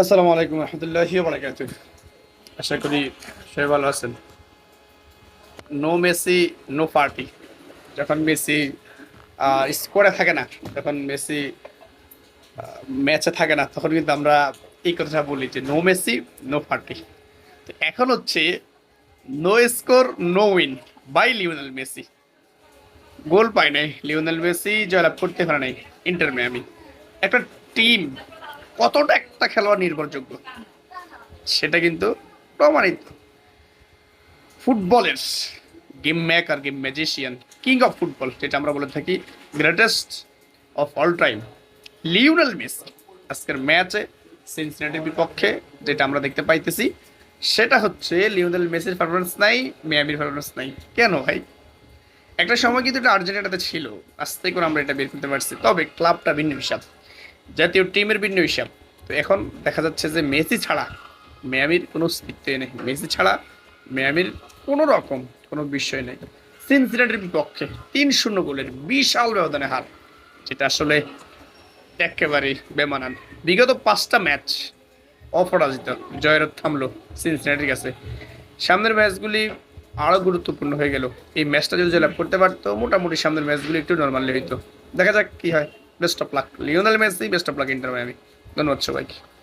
আসসালামু আলাইকুম রহমতুল্লাহ বারাকাত আশা করি সবাই ভালো আছেন। No Messi no party. যখন মেসি স্কোরে থাকে না যখন মেসি ম্যাচে থাকে না তখন কিন্তু আমরা এই কথাটা বলি যে নো মেসি নো পার্টি। তো এখন হচ্ছে no score no win by Lionel Messi goal পায় নাই লিওনেল মেসি জয়লাভ করতে পারে নাই ইন্টার মিয়ামি একটা টিম কতটা একটা খেলোয়াড় নির্ভরযোগ্য? সেটা কিন্তু প্রমাণিত। ফুটবলের game maker game magician, king of football, যেটা আমরা বলে থাকি, greatest of all time, Lionel Messi. আজকের ম্যাচে সিনসিনাটির বিপক্ষে, যেটা আমরা দেখতে পাইতেছি, সেটা হচ্ছে লিওনেল মেসির পারফরমেন্স নাই, মিয়ামির পারফরমেন্স নাই। কেন ভাই? একটা সময় কিন্তু এটা আর্জেন্টিনাতে ছিল, আজ থেকে আমরা এটা বের করতে পারছি। তবে ক্লাবটা ভিন্ন হিসাব। জাতীয় টিমের ভিন্ন হিসাব। তো এখন দেখা যাচ্ছে যে মেসি ছাড়া মিয়ামির কোনো অস্তিত্বই নেই। মেসি ছাড়া মিয়ামির কোনো রকম কোনো বিষয় নেই। সিনসিনাটির বিপক্ষে তিন শূন্য গোলের বিশাল ব্যবধানে হার, যেটা আসলে একেবারেই বেমানান। বিগত পাঁচটা ম্যাচ অপরাজিত জয়ের থামলো সিনসিনাটির কাছে। সামনের ম্যাচগুলি আরও গুরুত্বপূর্ণ হয়ে গেল। এই ম্যাচটা যদি জয়লাভ করতে পারতো, মোটামুটি সামনের ম্যাচগুলি একটু নর্মালি হইতো। দেখা যাক কি হয়। Best of luck Lionel Messi best of luck Inter Miami ধন্যবাদ সবাইকে